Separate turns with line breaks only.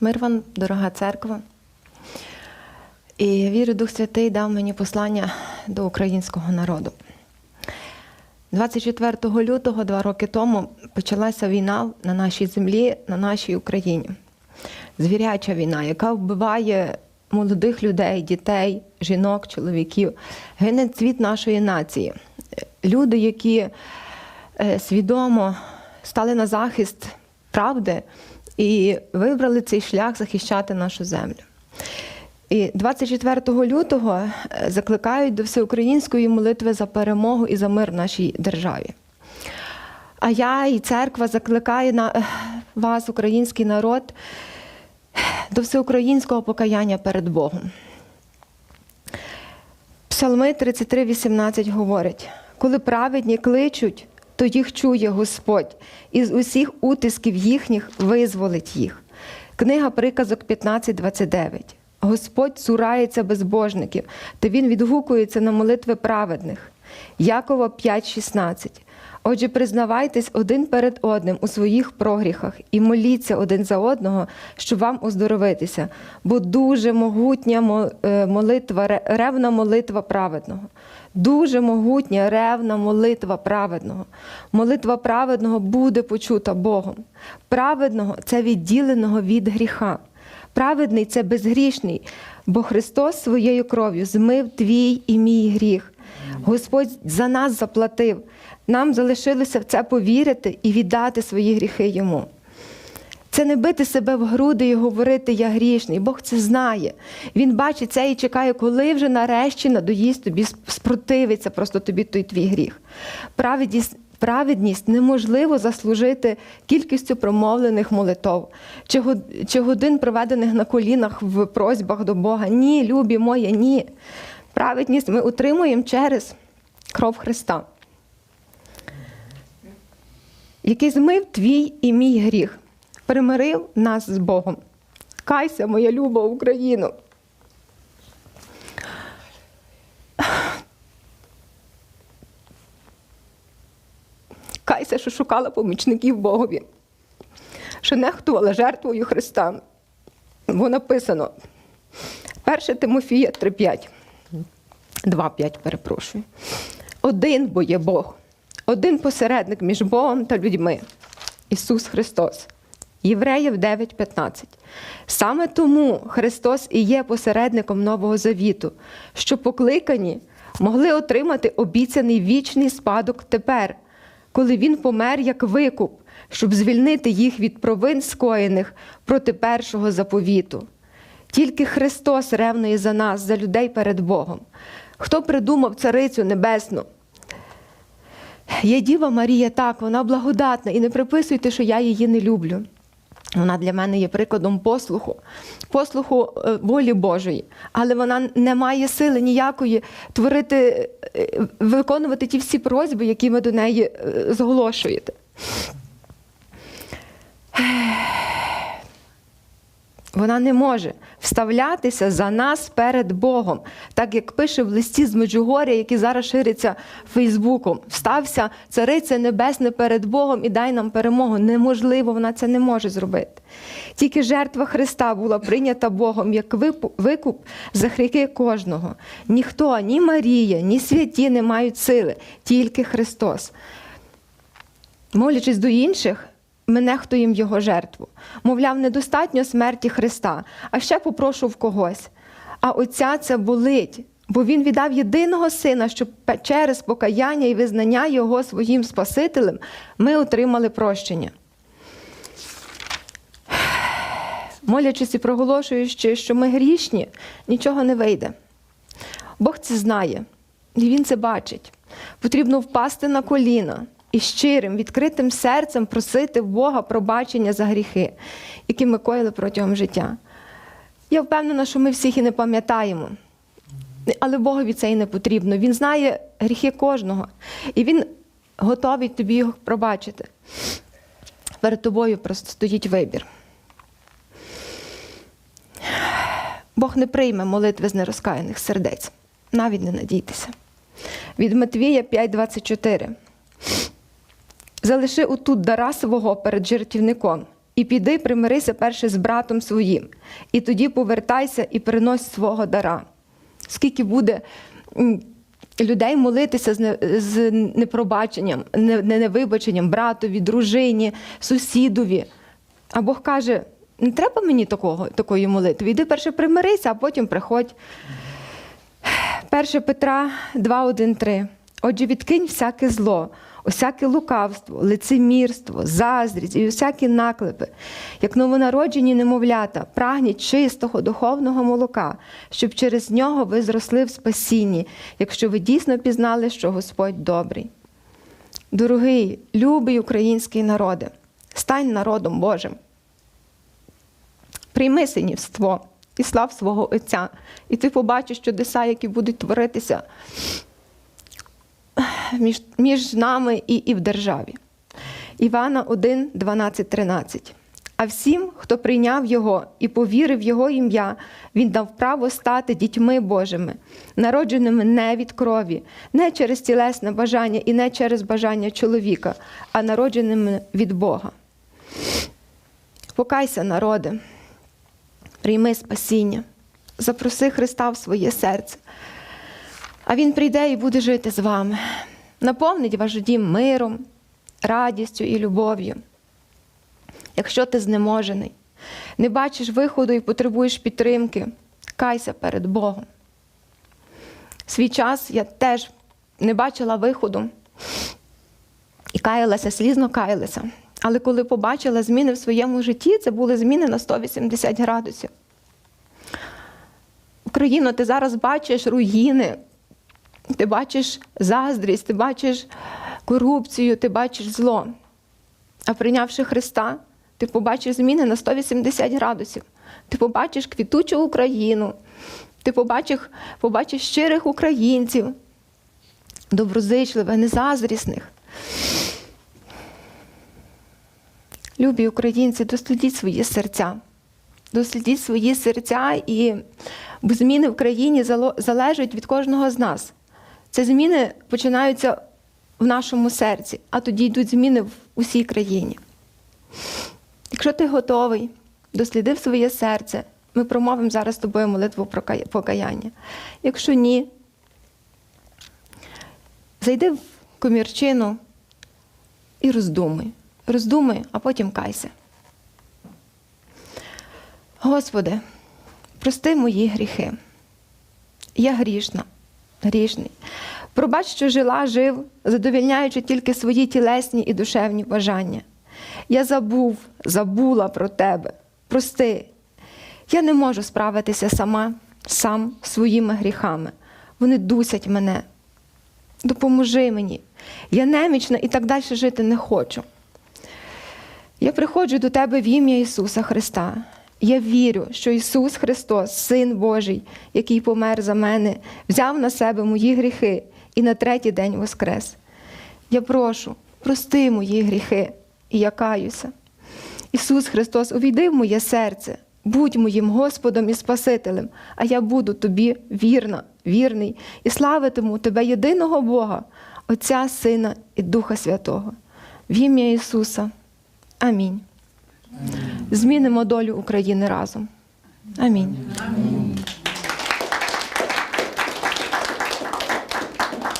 Мир вам, дорога церква. І вірю, Дух Святий дав мені послання до українського народу. 24 лютого, два роки тому, почалася війна на нашій землі, на нашій Україні. Звіряча війна, яка вбиває молодих людей, дітей, жінок, чоловіків. Гине цвіт нашої нації. Люди, які е, свідомо стали на захист правди і вибрали цей шлях захищати нашу землю. І 24 лютого е, закликають до всеукраїнської молитви за перемогу і за мир в нашій державі. А я і церква закликає на е, вас, український народ, до всеукраїнського покаяння перед Богом. Псалми 33,18 говорять: коли праведні кличуть, то їх чує Господь, і з усіх утисків їхніх визволить їх. Книга приказок 15,29. Господь цурається безбожників, та Він відгукується на молитви праведних. Якова 5,16. Отже, признавайтесь один перед одним у своїх прогріхах і моліться один за одного, щоб вам оздоровитися, бо дуже могутня е, молитва, ревна молитва праведного. Дуже могутня ревна молитва праведного. Молитва праведного буде почута Богом. Праведного це відділеного від гріха. Праведний це безгрішний, бо Христос своєю кров'ю змив твій і мій гріх. Господь за нас заплатив. Нам залишилося в це повірити і віддати свої гріхи йому. Це не бити себе в груди і говорити я грішний. Бог це знає. Він бачить це і чекає, коли вже нарешті надоїсть тобі спротивиться просто тобі той твій гріх. Праведність, праведність неможливо заслужити кількістю промовлених молитов чи, годин проведених на колінах в просьбах до Бога. Ні, любі моє, ні. Праведність ми утримуємо через кров Христа, який змив твій і мій гріх, примирив нас з Богом. Кайся, моя люба Україно. Кайся, що шукала помічників Богові, що нехтувала жертвою Христа. Бо написано 1 Тимофія 3,5. 2,5, перепрошую. Один бо є Бог, один посередник між Богом та людьми Ісус Христос. Євреїв 9,15. Саме тому Христос і є посередником Нового Завіту, що покликані могли отримати обіцяний вічний спадок тепер, коли Він помер як викуп, щоб звільнити їх від провин скоєних проти першого заповіту. Тільки Христос ревнує за нас, за людей перед Богом. Хто придумав царицю небесну? Є Діва Марія, так, вона благодатна, і не приписуйте, що я її не люблю. Вона для мене є прикладом послуху, послуху е, волі Божої, але вона не має сили ніякої творити, е, виконувати ті всі просьби, які ви до неї е, зголошуєте. Вона не може вставлятися за нас перед Богом, так як пише в листі з Меджугоря, який зараз шириться Фейсбуком. Встався цариця небесне перед Богом і дай нам перемогу. Неможливо, вона це не може зробити. Тільки жертва Христа була прийнята Богом як викуп за гріхи кожного. Ніхто, ні Марія, ні святі не мають сили, тільки Христос. Молячись до інших, ми нехтуємо його жертву. Мовляв, недостатньо смерті Христа, а ще попрошу в когось. А отця це болить, бо він віддав єдиного сина, щоб через покаяння і визнання його своїм Спасителем ми отримали прощення. Молячись і проголошуючи, що ми грішні, нічого не вийде. Бог це знає, і Він це бачить. Потрібно впасти на коліна і щирим, відкритим серцем просити Бога пробачення за гріхи, які ми коїли протягом життя. Я впевнена, що ми всіх і не пам'ятаємо. Але Богові це і не потрібно. Він знає гріхи кожного, і Він готовий тобі їх пробачити. Перед тобою просто стоїть вибір. Бог не прийме молитви з нерозкаяних сердець. Навіть не надійтеся. Від Матвія 5,24. Залиши отут дара свого перед жертівником І піди примирися перше з братом своїм, і тоді повертайся і принось свого дара. Скільки буде людей молитися з, непробаченням, не, не невибаченням братові, дружині, сусідові. А Бог каже: не треба мені такого, такої молитви. Йди перше примирися, а потім приходь. 1 Петра 2, 1, 3. Отже, відкинь всяке зло, усяке лукавство, лицемірство, заздрість і усякі наклепи, як новонароджені немовлята, прагніть чистого духовного молока, щоб через нього ви зросли в спасінні, якщо ви дійсно пізнали, що Господь добрий. Дорогий, любий український народе, стань народом Божим. Прийми синівство і слав свого Отця, і ти побачиш чудеса, які будуть творитися між, між нами і, і в державі. Івана 1, 12, 13. А всім, хто прийняв Його і повірив Його ім'я, Він дав право стати дітьми Божими, народженими не від крові, не через тілесне бажання і не через бажання чоловіка, а народженими від Бога. Покайся, народе, прийми спасіння, запроси Христа в своє серце. А Він прийде і буде жити з вами, наповнить ваш дім миром, радістю і любов'ю. Якщо ти знеможений, не бачиш виходу і потребуєш підтримки, кайся перед Богом. Свій час я теж не бачила виходу і каялася, слізно каялася. Але коли побачила зміни в своєму житті, це були зміни на 180 градусів. Україно, ти зараз бачиш руїни, ти бачиш заздрість, ти бачиш корупцію, ти бачиш зло. А прийнявши Христа, ти побачиш зміни на 180 градусів. Ти побачиш квітучу Україну, ти побачиш, побачиш щирих українців, доброзичливих, незаздрісних. Любі українці, дослідіть свої серця. Дослідіть свої серця, і зміни в країні залежать від кожного з нас. Ці зміни починаються в нашому серці, а тоді йдуть зміни в усій країні. Якщо ти готовий, дослідив своє серце, ми промовимо зараз тобою молитву про покаяння. Якщо ні, зайди в комірчину і роздумуй. Роздумуй, а потім кайся. Господи, прости мої гріхи. Я грішна, грішний. Пробач, що жила, жив, задовільняючи тільки свої тілесні і душевні бажання. Я забув, забула про тебе. Прости. Я не можу справитися сама, сам своїми гріхами. Вони дусять мене. Допоможи мені. Я немічна і так далі жити не хочу. Я приходжу до тебе в ім'я Ісуса Христа. Я вірю, що Ісус Христос, Син Божий, який помер за мене, взяв на себе мої гріхи і на третій день воскрес. Я прошу, прости мої гріхи, і я каюся. Ісус Христос, увійди в моє серце, будь моїм Господом і Спасителем, а я буду тобі вірна, вірний і славитиму тебе єдиного Бога, Отця, Сина і Духа Святого. В ім'я Ісуса. Амінь. Змінимо долю України разом. Амінь.